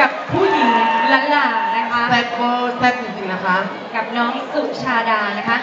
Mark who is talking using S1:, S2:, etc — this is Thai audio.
S1: กับผู้หญิงล้านลานะคะ
S2: แซ่บเวอร์แซ่บจริงๆนะคะ
S1: กับน้องสุชาดานะคะ